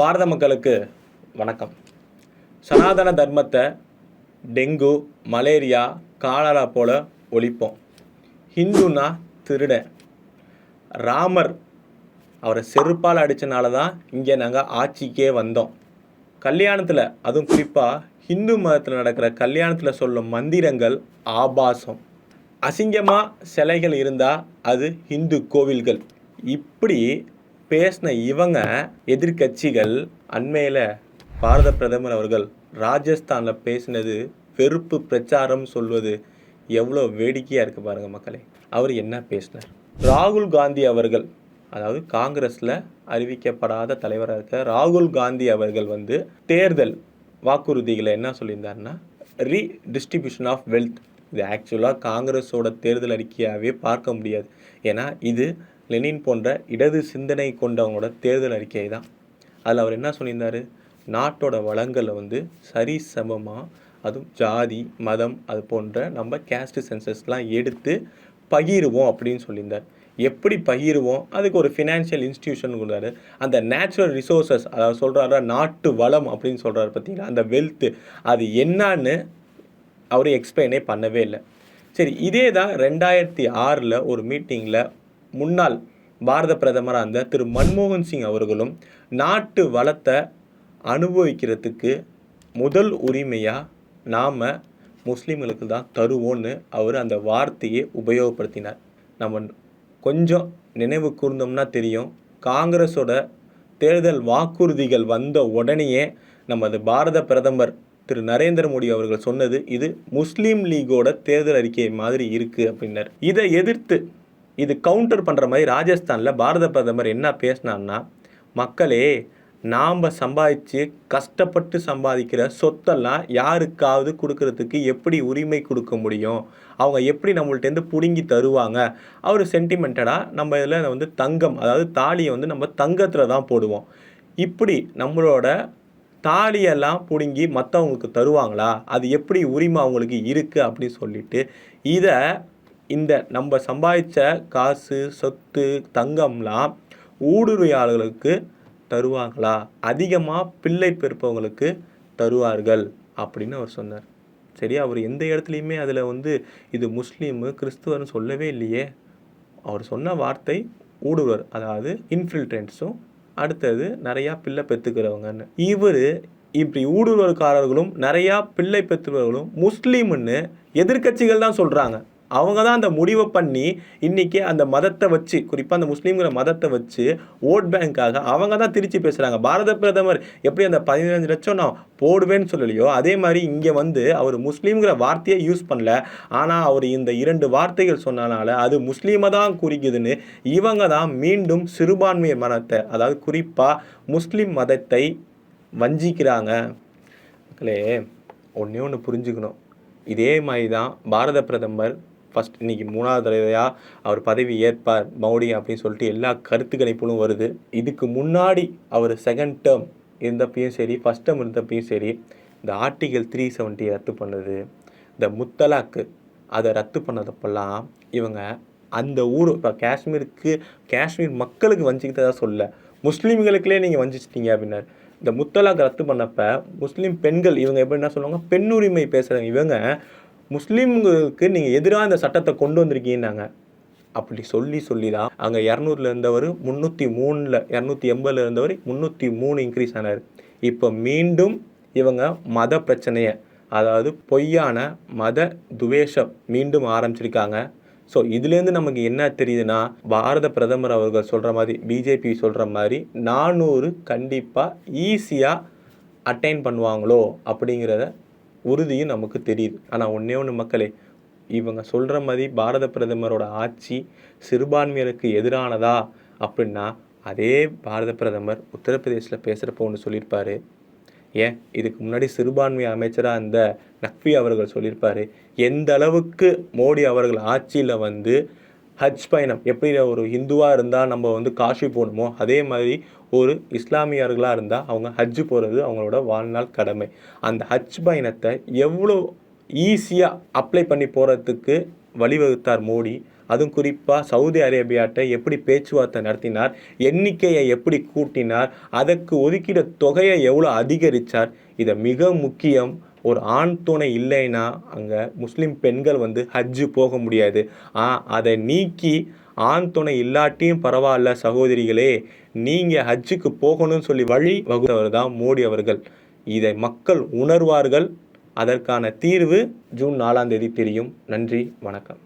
பாரத மக்களுக்கு வணக்கம். சனாதன தர்மத்தை டெங்கு மலேரியா காலரா போல ஒழிப்போம். ஹிந்துனா திருடன் ராமர் அவரை செருப்பால் அடித்தனால தான் இங்கே நாங்கள் ஆட்சிக்கே வந்தோம். கல்யாணத்தில் அதுவும் குறிப்பாக ஹிந்து மதத்தில் நடக்கிற கல்யாணத்தில் சொல்லும் மந்திரங்கள் ஆபாசம். அசிங்கமாக சிலைகள் இருந்தால் அது ஹிந்து கோவில்கள். இப்படி பேசின இவங்க எதிர்க்கட்சிகள் அண்மையில் பாரத பிரதமர் அவர்கள் ராஜஸ்தானில் பேசினது வெறுப்பு பிரச்சாரம் சொல்வது எவ்வளோ வேடிக்கையாக இருக்குது பாருங்கள் மக்களே. அவர் என்ன பேசினார்? ராகுல் காந்தி அவர்கள் அதாவது காங்கிரஸில் அறிவிக்கப்படாத தலைவராக இருக்க ராகுல் காந்தி அவர்கள் வந்து தேர்தல் வாக்குறுதிகளை என்ன சொல்லியிருந்தாருன்னா ரீடிஸ்ட்ரிபியூஷன் ஆஃப் வெல்த் இது ஆக்சுவலாக காங்கிரஸோட தேர்தல் அறிக்கையாகவே பார்க்க முடியாது. ஏன்னா இது லெனின் போன்ற இடது சிந்தனை கொண்டவங்களோட தேர்தல் அறிக்கை தான். அதில் அவர் என்ன சொல்லியிருந்தாரு? நாட்டோட வளங்களை வந்து சரி சமமாக அதுவும் ஜாதி மதம் அது போன்ற நம்ம கேஸ்ட் சென்சஸ்லாம் எடுத்து பகிருவோம் அப்படின்னு சொல்லியிருந்தார். எப்படி பகிருவோம்? அதுக்கு ஒரு ஃபினான்ஷியல் இன்ஸ்டியூஷன் கொடுத்தாரு. அந்த நேச்சுரல் ரிசோர்ஸஸ் அதாவது சொல்கிறாரு நாட்டு வளம் அப்படின்னு சொல்கிறாரு பார்த்தீங்களா? அந்த வெல்த்து அது என்னன்னு அவர் எக்ஸ்பிளைனே பண்ணவே இல்லை. சரி இதே தான் ரெண்டாயிரத்தி ஆறில் ஒரு மீட்டிங்கில் முன்னாள் பாரத பிரதமராக இருந்த திரு மன்மோகன் சிங் அவர்களும் நாட்டு வளத்தை அனுபவிக்கிறதுக்கு முதல் உரிமையாக நாம் முஸ்லீம்களுக்கு தான் தருவோன்னு அவர் அந்த வார்த்தையை உபயோகப்படுத்தினார். நம்ம கொஞ்சம் நினைவு கூர்ந்தோம்னா தெரியும். காங்கிரஸோட தேர்தல் வாக்குறுதிகள் வந்த உடனேயே நமது பாரத பிரதமர் திரு நரேந்திர மோடி அவர்கள் சொன்னது இது முஸ்லீம் லீகோட தேர்தல் அறிக்கை மாதிரி இருக்குது அப்படின்னார். இதை எதிர்த்து இது கவுண்டர் பண்ணுற மாதிரி ராஜஸ்தானில் பாரத பிரதமர் என்ன பேசினார்னா மக்களே நாம் சம்பாதிச்சு கஷ்டப்பட்டு சம்பாதிக்கிற சொத்தெல்லாம் யாருக்காவது கொடுக்கறதுக்கு எப்படி உரிமை கொடுக்க முடியும்? அவங்க எப்படி நம்மள்ட்டேருந்து பிடுங்கி தருவாங்க? அவர் சென்டிமெண்டடாக நம்ம இதில் வந்து தங்கம் அதாவது தாலியை வந்து நம்ம தங்கத்தில் தான் போடுவோம். இப்படி நம்மளோட தாலியெல்லாம் பிடுங்கி மற்றவங்களுக்கு தருவாங்களா? அது எப்படி உரிமை அவங்களுக்கு இருக்குது அப்படின்னு சொல்லிட்டு இதை இந்த நம்ம சம்பாதிச்ச காசு சொத்து தங்கம்லாம் ஊடுருவியாளர்களுக்கு தருவாங்களா? அதிகமாக பிள்ளை பெறுப்பவங்களுக்கு தருவார்கள் அப்படின்னு அவர் சொன்னார். சரி அவர் எந்த இடத்துலையுமே அதில் வந்து இது முஸ்லீமு கிறிஸ்துவர்னு சொல்லவே இல்லையே. அவர் சொன்ன வார்த்தை ஊடுருவர் அதாவது இன்ஃபில்ட்ரன்ஸும் அடுத்தது நிறையா பிள்ளை பெற்றுக்கிறவங்கன்னு இவர் இப்படி ஊடுருவல்காரர்களும் நிறையா பிள்ளை பெற்றுவர்களும் முஸ்லீம்னு எதிர்க்கட்சிகள் தான் சொல்கிறாங்க அவங்க தான் அந்த முடிவை பண்ணி இன்றைக்கி அந்த மதத்தை வச்சு குறிப்பாக அந்த முஸ்லீம்கிற மதத்தை வச்சு ஓட் பேங்க்காக அவங்க தான் திருச்சி பேசுகிறாங்க பாரத பிரதமர் எப்படி அந்த பதினஞ்சு லட்சம் நான் போடுவேன்னு சொல்லலையோ அதே மாதிரி இங்கே வந்து அவர் முஸ்லீம்கிற வார்த்தையை யூஸ் பண்ணல. ஆனால் அவர் இந்த இரண்டு வார்த்தைகள் சொன்னனால அது முஸ்லீமை தான் குறிக்குதுன்னு இவங்க தான் மீண்டும் சிறுபான்மையர் மதத்தை அதாவது குறிப்பாக முஸ்லீம் மதத்தை வஞ்சிக்கிறாங்க. மக்களே ஒன்றே ஒன்று புரிஞ்சுக்கணும். இதே மாதிரி தான் பாரத பிரதமர் ஃபஸ்ட் இன்னைக்கு மூணாவது தடவையாக அவர் பதவி ஏற்பார் மோடி அப்படின்னு சொல்லிட்டு எல்லா கருத்து கணிப்புகளும் வருது. இதுக்கு முன்னாடி அவர் செகண்ட் டேர்ம் இருந்தப்பையும் சரி ஃபஸ்ட் டேர்ம் இருந்தப்பையும் சரி இந்த ஆர்டிகல் த்ரீ செவன்ட்டியை ரத்து பண்ணது. இந்த முத்தலாக்கு அதை ரத்து பண்ணதப்பெல்லாம் இவங்க அந்த ஊர் இப்போ காஷ்மீருக்கு காஷ்மீர் மக்களுக்கு வஞ்சிக்கிட்டதா சொல்ல முஸ்லீம்களுக்குள்ளே நீங்கள் வஞ்சிச்சிட்டீங்க அப்படின்னாரு. இந்த முத்தலாக் ரத்து பண்ணப்போ முஸ்லீம் பெண்கள் இவங்க எப்படி என்ன சொல்லுவாங்க? பெண்ணுரிமை பேசுகிறாங்க இவங்க முஸ்லீம்களுக்கு நீங்கள் எதிராக இந்த சட்டத்தை கொண்டு வந்திருக்கீங்கன்னாங்க அப்படி சொல்லி சொல்லி தான் அங்கே இரநூறுல இருந்தவர் முந்நூற்றி மூணில் இரநூத்தி எண்பதில் இருந்தவர் முந்நூற்றி மூணு இன்க்ரீஸ் ஆனார். இப்போ மீண்டும் இவங்க மத பிரச்சனையை அதாவது பொய்யான மத துவேஷம் மீண்டும் ஆரம்பிச்சிருக்காங்க. ஸோ இதுலேருந்து நமக்கு என்ன தெரியுதுன்னா பாரத பிரதமர் அவர்கள் சொல்கிற மாதிரி பிஜேபி சொல்கிற மாதிரி நானூறு கண்டிப்பாக ஈஸியாக அட்டைன் பண்ணுவாங்களோ அப்படிங்கிறத உறுதியும் நமக்கு தெரியுது. ஆனால் ஒன்றே ஒன்று மக்களே இவங்க சொல்கிற மாதிரி பாரத பிரதமரோட ஆட்சி சிறுபான்மையருக்கு எதிரானதா அப்படின்னா அதே பாரத பிரதமர் உத்தரப்பிரதேசில் பேசுகிறப்ப ஒன்று சொல்லியிருப்பாரு. ஏன்? இதுக்கு முன்னாடி சிறுபான்மை அமைச்சராக இருந்த நக்வி அவர்கள் சொல்லியிருப்பார் எந்த அளவுக்கு மோடி அவர்கள் ஆட்சியில் வந்து ஹஜ் பயணம் எப்படி ஒரு ஹிந்துவாக இருந்தால் நம்ம வந்து காஷி போகணுமோ அதே மாதிரி ஒரு இஸ்லாமியர்களாக இருந்தால் அவங்க ஹஜ் போகிறது அவங்களோட வாழ்நாள் கடமை. அந்த ஹஜ் பயணத்தை எவ்வளோ ஈஸியாக அப்ளை பண்ணி போகிறதுக்கு வழிவகுத்தார் மோடி. அதுவும் குறிப்பாக சவுதி அரேபியாட்ட எப்படி பேச்சுவார்த்தை நடத்தினார் எண்ணிக்கையை எப்படி கூட்டினார் அதற்கு ஒதுக்கிட தொகையை எவ்வளோ அதிகரித்தார் இதை மிக முக்கியம் ஒரு ஆண் துணை இல்லைன்னா அங்கே முஸ்லீம் பெண்கள் வந்து ஹஜ்ஜு போக முடியாது. ஆ அதை நீக்கி ஆண் துணை இல்லாட்டியும் பரவாயில்ல சகோதரிகளே நீங்கள் ஹஜ்ஜுக்கு போகணும்னு சொல்லி வழி வகுத்தவர் தான் மோடி அவர்கள். இதை மக்கள் உணர்வார்கள். அதற்கான தீர்வு ஜூன் நாலாம் தேதி தெரியும். நன்றி வணக்கம்.